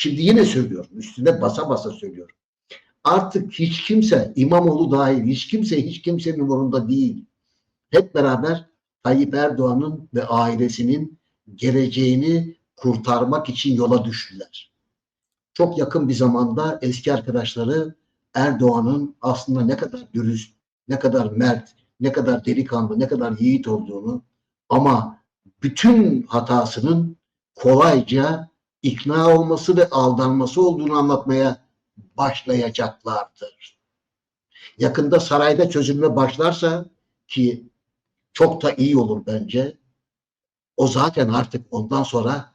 Şimdi yine söylüyorum. Üstüne basa basa söylüyorum. Artık hiç kimse İmamoğlu dahil hiç kimse hiç kimsenin umurunda değil. Hep beraber Tayyip Erdoğan'ın ve ailesinin geleceğini kurtarmak için yola düştüler. Çok yakın bir zamanda eski arkadaşları Erdoğan'ın aslında ne kadar dürüst, ne kadar mert, ne kadar delikanlı, ne kadar yiğit olduğunu ama bütün hatasının kolayca ikna olması ve aldanması olduğunu anlatmaya başlayacaklardır. Yakında sarayda çözülme başlarsa ki çok da iyi olur bence. O zaten artık ondan sonra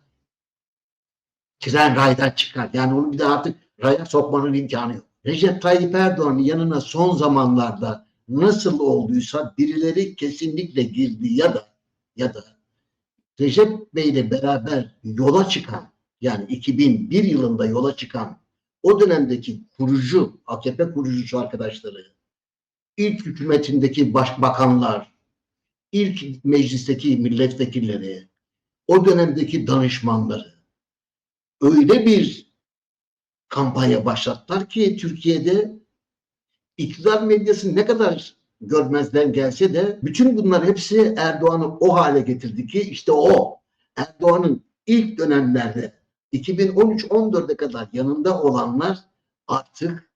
tren raydan çıkar. Yani onu bir de artık raya sokmanın imkanı yok. Recep Tayyip Erdoğan'ın yanına son zamanlarda nasıl olduysa birileri kesinlikle girdi ya da ya da Recep Bey ile beraber yola çıkan yani 2001 yılında yola çıkan o dönemdeki kurucu AKP kurucusu arkadaşları ilk hükümetindeki başbakanlar ilk meclisteki milletvekilleri o dönemdeki danışmanları öyle bir kampanya başlattılar ki Türkiye'de iktidar medyası ne kadar görmezden gelse de bütün bunlar hepsi Erdoğan'ı o hale getirdi ki işte o Erdoğan'ın ilk dönemlerde 2013-14'e kadar yanında olanlar artık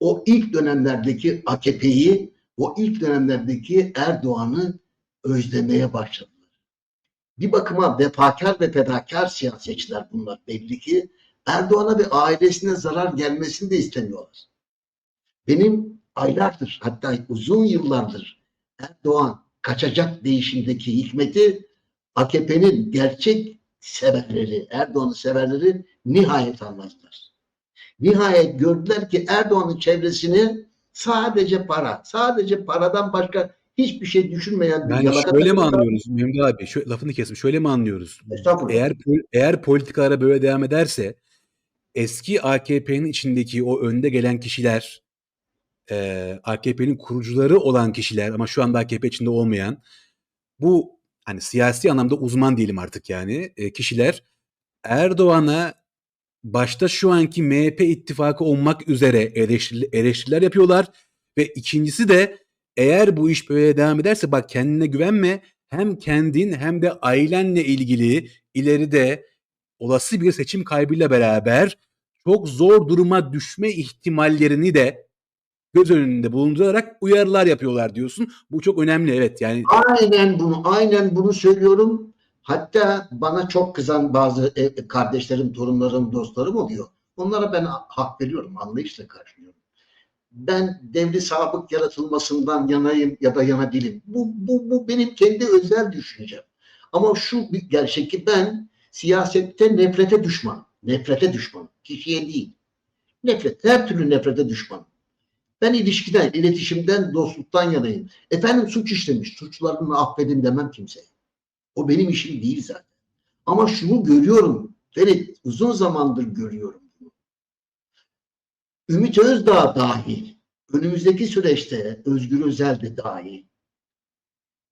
o ilk dönemlerdeki AKP'yi, o ilk dönemlerdeki Erdoğan'ı özlemeye başladılar. Bir bakıma vefakar ve fedakar siyasetçiler bunlar belli ki Erdoğan'a ve ailesine zarar gelmesini de istemiyorlar. Benim aylardır hatta uzun yıllardır Erdoğan kaçacak değişimdeki hikmeti AKP'nin gerçek severleri, Erdoğan'ın severleri nihayet anladılar. Nihayet gördüler ki Erdoğan'ın çevresini sadece para, sadece paradan başka hiçbir şey düşünmeyen bir Yani yalaka şöyle mi anlıyoruz Memdu abi? Şu, lafını kesmiş. Şöyle mi anlıyoruz? Eğer eğer politikalara böyle devam ederse eski AKP'nin içindeki o önde gelen kişiler eee, AKP'nin kurucuları olan kişiler ama şu anda AKP içinde olmayan bu hani siyasi anlamda uzman diyelim artık yani. E, kişiler Erdoğan'a başta şu anki MHP ittifakı olmak üzere eleştiri- eleştiriler yapıyorlar ve ikincisi de eğer bu iş böyle devam ederse bak kendine güvenme hem kendin hem de ailenle ilgili ileride olası bir seçim kaybıyla beraber çok zor duruma düşme ihtimallerini de göz önünde bulundurarak uyarılar yapıyorlar diyorsun. Bu çok önemli evet yani Aynen bunu, aynen bunu söylüyorum. Hatta bana çok kızan bazı e, kardeşlerim, torunlarım, dostlarım oluyor. Onlara ben hak veriyorum, anlayışla karşılıyorum. Ben devri sabık yaratılmasından yanayım ya da yana değilim. Bu, bu, bu benim kendi özel düşüncem. Ama şu bir gerçek ki ben siyasette nefrete düşman. Nefrete düşman. Kişiye değil. Nefret, her türlü nefrete düşman. Ben ilişkiden, iletişimden, dostluktan yanayım. Efendim suç işlemiş, suçlarını affedin demem kimseye. O benim işim değil zaten. Ama şunu görüyorum, Ferit uzun zamandır görüyorum. Ümit Özdağ dahil, önümüzdeki süreçte Özgür Özel de dahil.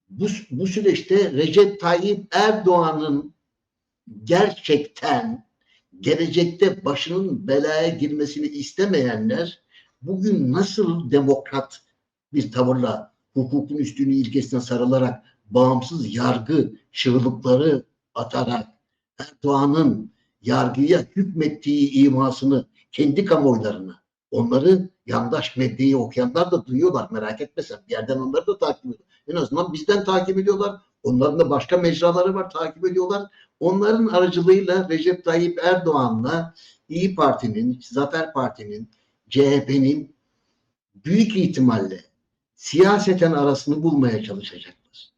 Bu, bu süreçte Recep Tayyip Erdoğan'ın gerçekten gelecekte başının belaya girmesini istemeyenler bugün nasıl demokrat bir tavırla hukukun üstünlüğü ilkesine sarılarak bağımsız yargı çığlıkları atarak Erdoğan'ın yargıya hükmettiği imasını kendi kamuoylarına onları yandaş medyayı okuyanlar da duyuyorlar merak etmesen bir yerden onları da takip ediyor. En azından bizden takip ediyorlar. Onların da başka mecraları var takip ediyorlar. Onların aracılığıyla Recep Tayyip Erdoğan'la İyi Parti'nin, Zafer Parti'nin, CHP'nin büyük ihtimalle siyaseten arasını bulmaya çalışacaklar.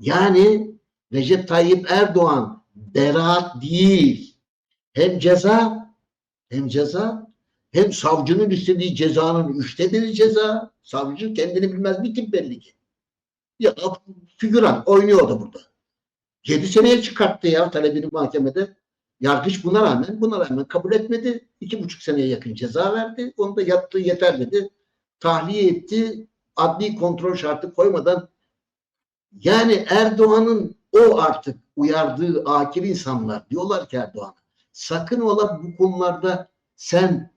Yani Recep Tayyip Erdoğan beraat değil. Hem ceza hem ceza hem savcının istediği cezanın üçte biri ceza. Savcı kendini bilmez bir tip belli ki. Ya figüran oynuyor da burada. Yedi seneye çıkarttı ya talebini mahkemede. Yargıç buna rağmen buna rağmen kabul etmedi. İki buçuk seneye yakın ceza verdi. Onu da yattığı yeter dedi. Tahliye etti. Adli kontrol şartı koymadan yani Erdoğan'ın o artık uyardığı akil insanlar diyorlar ki Erdoğan'a sakın ola bu konularda sen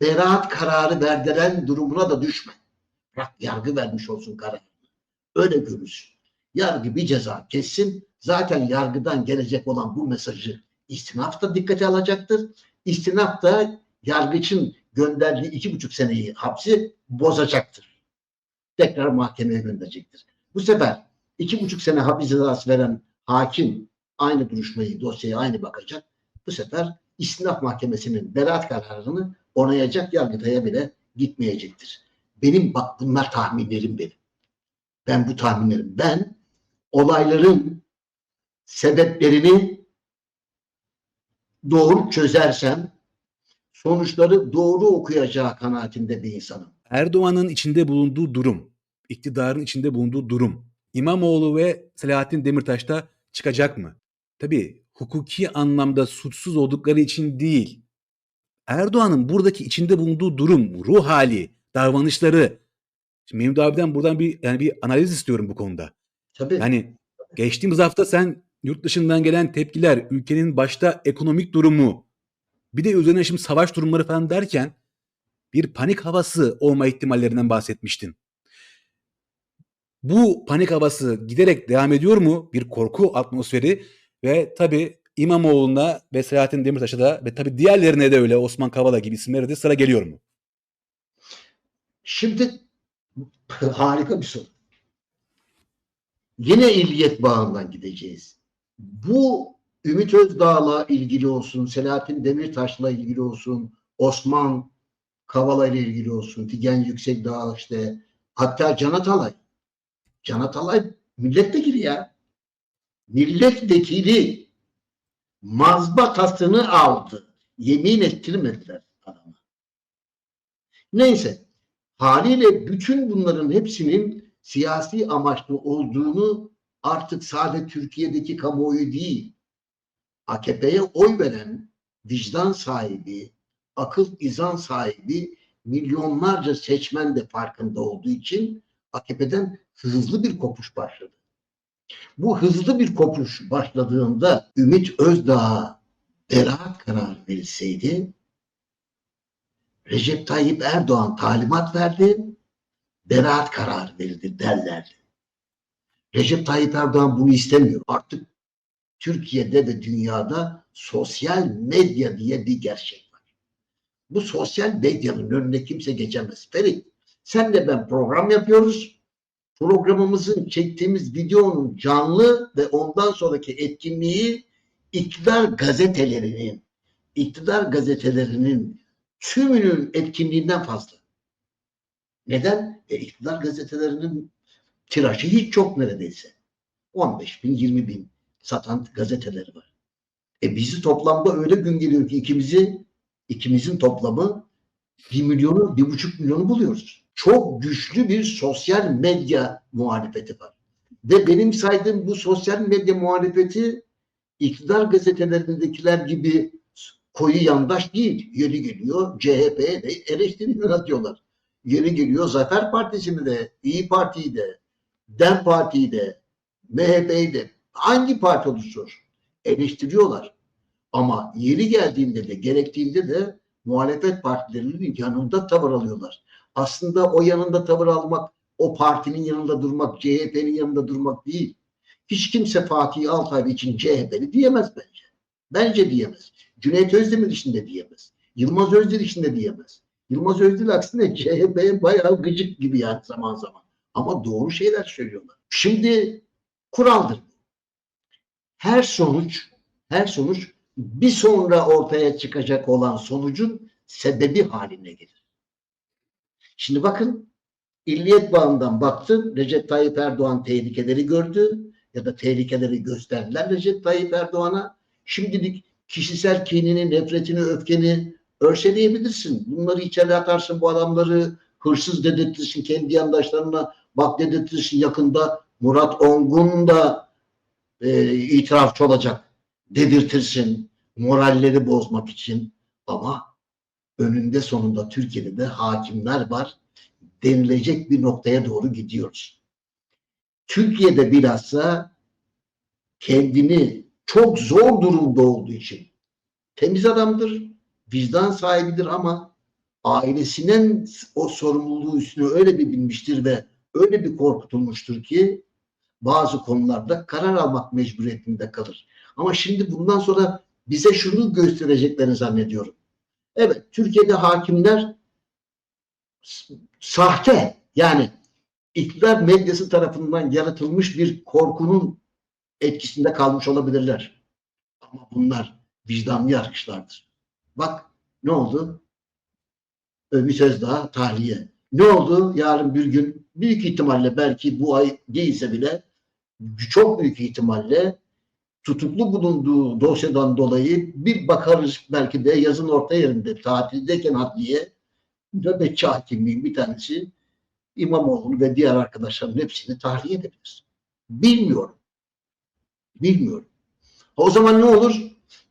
beraat kararı verdiren durumuna da düşme. Bırak yargı vermiş olsun kararını. Öyle görürsün. Yargı bir ceza kessin. Zaten yargıdan gelecek olan bu mesajı istinaf da dikkate alacaktır. İstinaf da yargıçın gönderdiği iki buçuk seneyi hapsi bozacaktır. Tekrar mahkemeye gönderecektir. Bu sefer iki buçuk sene hapis cezası veren hakim aynı duruşmayı, dosyaya aynı bakacak. Bu sefer istinaf mahkemesinin beraat kararını onayacak yargıtaya bile gitmeyecektir. Benim bak bunlar tahminlerim benim. Ben bu tahminlerim. Ben olayların sebeplerini doğru çözersem sonuçları doğru okuyacağı kanaatinde bir insanım. Erdoğan'ın içinde bulunduğu durum, iktidarın içinde bulunduğu durum, İmamoğlu ve Selahattin Demirtaş'ta çıkacak mı? Tabii hukuki anlamda suçsuz oldukları için değil. Erdoğan'ın buradaki içinde bulunduğu durum, ruh hali, davranışları. Şimdi Mehmet abiden buradan bir yani bir analiz istiyorum bu konuda. Tabii. Yani geçtiğimiz hafta sen yurt dışından gelen tepkiler, ülkenin başta ekonomik durumu, bir de üzerine şimdi savaş durumları falan derken bir panik havası olma ihtimallerinden bahsetmiştin. Bu panik havası giderek devam ediyor mu? Bir korku atmosferi ve tabii İmamoğlu'na ve Selahattin Demirtaş'a da ve tabii diğerlerine de öyle Osman Kavala gibi isimlere de sıra geliyor mu? Şimdi harika bir soru. Yine illiyet bağından gideceğiz. Bu Ümit Özdağ'la ilgili olsun, Selahattin Demirtaş'la ilgili olsun, Osman Kavala ile ilgili olsun, Figen Yüksekdağ işte, hatta Can Atalay. Can Atalay milletvekili ya. Milletvekili mazbatasını aldı. Yemin ettirmediler adama. Neyse haliyle bütün bunların hepsinin siyasi amaçlı olduğunu artık sadece Türkiye'deki kamuoyu değil, AKP'ye oy veren vicdan sahibi, akıl izan sahibi milyonlarca seçmen de farkında olduğu için AKP'den hızlı bir kopuş başladı. Bu hızlı bir kopuş başladığında Ümit Özdağ'a beraat kararı verilseydi Recep Tayyip Erdoğan talimat verdi, beraat kararı verildi derlerdi. Recep Tayyip Erdoğan bunu istemiyor. Artık Türkiye'de ve dünyada sosyal medya diye bir gerçek var. Bu sosyal medyanın önüne kimse geçemez. Ferit, senle ben program yapıyoruz. Programımızın çektiğimiz videonun canlı ve ondan sonraki etkinliği iktidar gazetelerinin, iktidar gazetelerinin tümünün etkinliğinden fazla. Neden? E, iktidar gazetelerinin tirajı hiç çok neredeyse. 15 bin, 20 bin satan gazeteleri var. E bizi toplamda öyle gün geliyor ki ikimizi, ikimizin toplamı bir milyonu, bir buçuk milyonu buluyoruz. Çok güçlü bir sosyal medya muhalefeti var. Ve benim saydığım bu sosyal medya muhalefeti iktidar gazetelerindekiler gibi koyu yandaş değil. Yeri geliyor CHP'ye de eleştiri yönetiyorlar. Yeri geliyor Zafer Partisi'ni de, İyi Parti'yi de, DEM Parti'yi de, MHP'yi de hangi parti olsun eleştiriyorlar. Ama yeri geldiğinde de gerektiğinde de muhalefet partilerinin yanında tavır alıyorlar. Aslında o yanında tavır almak, o partinin yanında durmak, CHP'nin yanında durmak değil. Hiç kimse Fatih Altaylı için CHP'li diyemez bence. Bence diyemez. Cüneyt Özdemir için de diyemez. Yılmaz Özdil için de diyemez. Yılmaz Özdil aksine CHP'ye bayağı gıcık gibi yani zaman zaman. Ama doğru şeyler söylüyorlar. Şimdi kuraldır. Her sonuç, her sonuç bir sonra ortaya çıkacak olan sonucun sebebi haline gelir. Şimdi bakın illiyet bağından baktın Recep Tayyip Erdoğan tehlikeleri gördü ya da tehlikeleri gösterdiler Recep Tayyip Erdoğan'a. Şimdilik kişisel kinini, nefretini, öfkeni örseleyebilirsin. Bunları içeri atarsın bu adamları hırsız dedirtirsin kendi yandaşlarına bak dedirtirsin yakında Murat Ongun da e, itirafçı olacak. Dedirtirsin moralleri bozmak için. Ama önünde sonunda Türkiye'de de hakimler var. Denilecek bir noktaya doğru gidiyoruz. Türkiye'de bilhassa kendini çok zor durumda olduğu için temiz adamdır, vicdan sahibidir ama ailesinin o sorumluluğu üstüne öyle bir binmiştir ve öyle bir korkutulmuştur ki bazı konularda karar almak mecburiyetinde kalır. Ama şimdi bundan sonra bize şunu göstereceklerini zannediyorum. Evet, Türkiye'de hakimler sahte yani iktidar medyası tarafından yaratılmış bir korkunun etkisinde kalmış olabilirler. Ama bunlar vicdanlı yargıçlardır. Bak ne oldu? Ee, Bir söz daha tahliye. Ne oldu? Yarın bir gün büyük ihtimalle belki bu ay değilse bile çok büyük ihtimalle tutuklu bulunduğu dosyadan dolayı bir bakarız belki de yazın orta yerinde tatildeyken adliye nöbetçi hakimliğin bir tanesi İmamoğlu ve diğer arkadaşların hepsini tahliye edebilir. Bilmiyorum. Bilmiyorum. O zaman ne olur?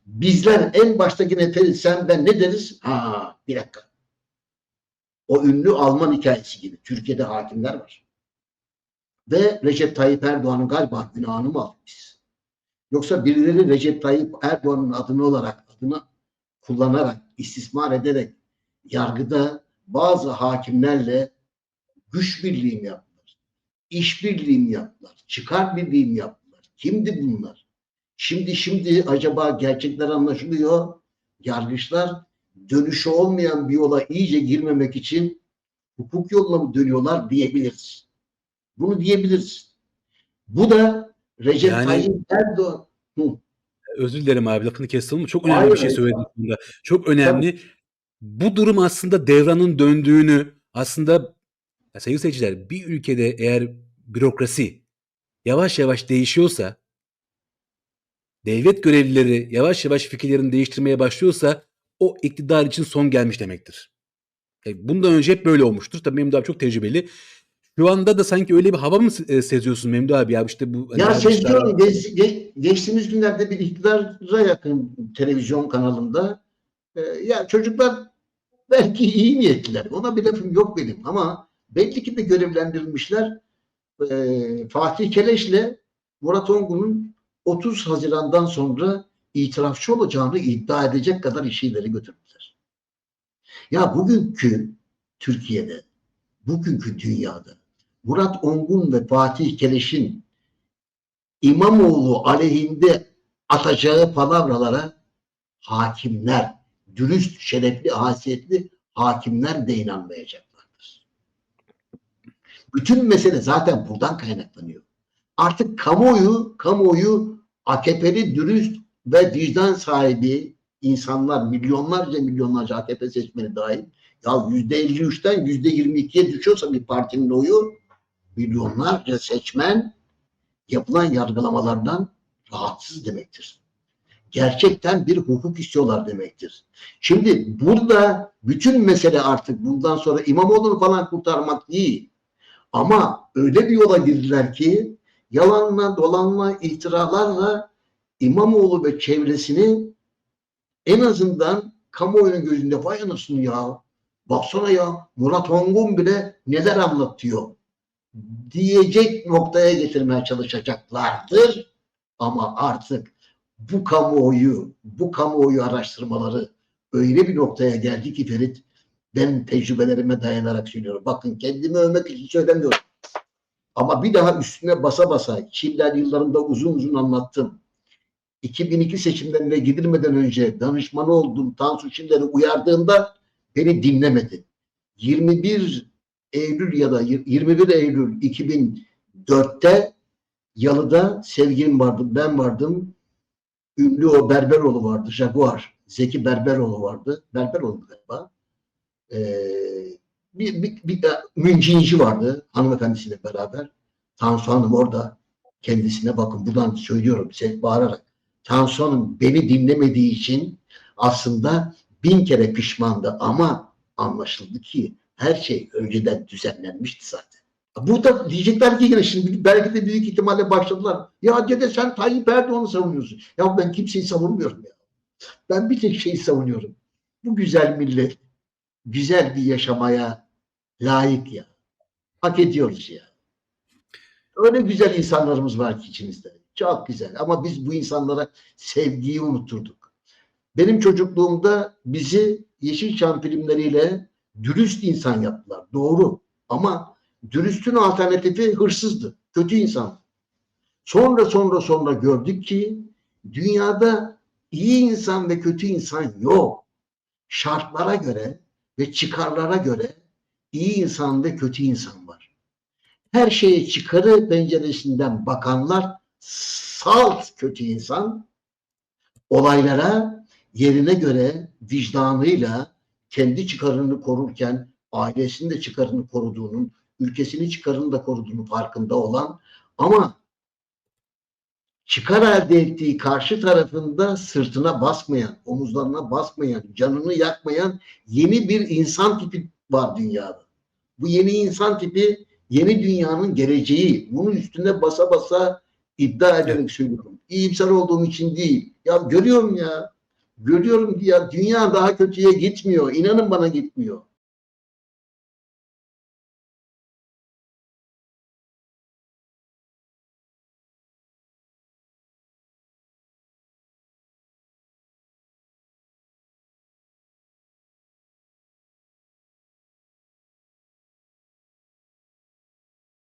Bizler en başta yine Ferit sen ben ne deriz? Ha bir dakika. O ünlü Alman hikayesi gibi. Türkiye'de hakimler var. Ve Recep Tayyip Erdoğan'ın galiba günahını mı aldık biz? Yoksa birileri Recep Tayyip Erdoğan'ın adını olarak adını kullanarak, istismar ederek yargıda bazı hakimlerle güç birliği mi yaptılar? İş birliği mi yaptılar? Çıkar birliği mi yaptılar? Kimdi bunlar? Şimdi şimdi acaba gerçekler anlaşılıyor. Yargıçlar dönüşü olmayan bir yola iyice girmemek için hukuk yoluna mı dönüyorlar diyebiliriz. Bunu diyebiliriz. Bu da Recep Yani- Tayyip Erdoğan Özür dilerim abi lafını kestim ama çok önemli Hayır, bir şey söyledin bunda. Çok önemli. Bu durum aslında devranın döndüğünü aslında ya sevgili seyirciler bir ülkede eğer bürokrasi yavaş yavaş değişiyorsa devlet görevlileri yavaş yavaş fikirlerini değiştirmeye başlıyorsa o iktidar için son gelmiş demektir. E, bundan önce hep böyle olmuştur. Tabii Memduh abi çok tecrübeli. Şu anda da sanki öyle bir hava mı e, seziyorsun Memduh abi ya işte bu Ya yargıçlar- seziyorum. Geç, ge- geçtiğimiz günlerde bir iktidara yakın televizyon kanalında e, ya çocuklar belki iyi niyetliler. Ona bir lafım yok benim ama belli ki de görevlendirilmişler. E, Fatih Keleş'le Murat Ongun'un 30 Haziran'dan sonra itirafçı olacağını iddia edecek kadar işi ileri götürdüler. Ya bugünkü Türkiye'de, bugünkü dünyada Murat Ongun ve Fatih Keleş'in İmamoğlu aleyhinde atacağı palavralara hakimler, dürüst, şerefli, hasiyetli hakimler de inanmayacaklardır. Bütün mesele zaten buradan kaynaklanıyor. Artık kamuoyu, kamuoyu AKP'li dürüst ve vicdan sahibi insanlar, milyonlarca milyonlarca AKP seçmeni dahil ya %53'ten %22'ye düşüyorsa bir partinin oyu milyonlarca seçmen yapılan yargılamalardan rahatsız demektir. Gerçekten bir hukuk istiyorlar demektir. Şimdi burada bütün mesele artık bundan sonra İmamoğlu'nu falan kurtarmak değil. Ama öyle bir yola girdiler ki yalanla, dolanla, iftiralarla İmamoğlu ve çevresini en azından kamuoyunun gözünde vay anasını ya baksana ya Murat Ongun bile neler anlatıyor diyecek noktaya getirmeye çalışacaklardır. Ama artık bu kamuoyu, bu kamuoyu araştırmaları öyle bir noktaya geldi ki Ferit, ben tecrübelerime dayanarak söylüyorum. Bakın kendimi övmek için söylemiyorum. Ama bir daha üstüne basa basa Çiller yıllarında uzun uzun anlattım. 2002 seçimlerine gidilmeden önce danışmanı olduğum Tansu Çiller'i uyardığımda beni dinlemedi. 21 Eylül ya da 21 Eylül 2004'te Yalı'da sevgilim vardı, ben vardım. Ünlü o Berberoğlu vardı, Jaguar. Zeki Berberoğlu vardı. Berberoğlu galiba. Ee, bir, bir, bir Müncinci vardı hanımefendisiyle beraber. Tansu Hanım orada kendisine bakın buradan söylüyorum size bağırarak. Tansu Hanım beni dinlemediği için aslında bin kere pişmandı ama anlaşıldı ki her şey önceden düzenlenmişti zaten. Burada diyecekler ki yine şimdi belki de büyük ihtimalle başladılar. Ya dede sen Tayyip Erdoğan'ı savunuyorsun. Ya ben kimseyi savunmuyorum ya. Ben bir tek şeyi savunuyorum. Bu güzel millet güzel bir yaşamaya layık ya. Hak ediyoruz ya. Öyle güzel insanlarımız var ki içimizde. Çok güzel. Ama biz bu insanlara sevgiyi unutturduk. Benim çocukluğumda bizi Yeşilçam filmleriyle dürüst insan yaptılar. Doğru. Ama dürüstün alternatifi hırsızdı. Kötü insan. Sonra sonra sonra gördük ki dünyada iyi insan ve kötü insan yok. Şartlara göre ve çıkarlara göre iyi insan ve kötü insan var. Her şeye çıkarı penceresinden bakanlar salt kötü insan, olaylara yerine göre vicdanıyla kendi çıkarını korurken ailesinin de çıkarını koruduğunun, ülkesinin çıkarını da koruduğunun farkında olan ama çıkar elde ettiği karşı tarafında sırtına basmayan, omuzlarına basmayan, canını yakmayan yeni bir insan tipi var dünyada. Bu yeni insan tipi yeni dünyanın geleceği. Bunun üstüne basa basa iddia ederek söylüyorum. İyimser olduğum için değil. Ya görüyorum ya. Görüyorum ki ya dünya daha kötüye gitmiyor. İnanın bana gitmiyor.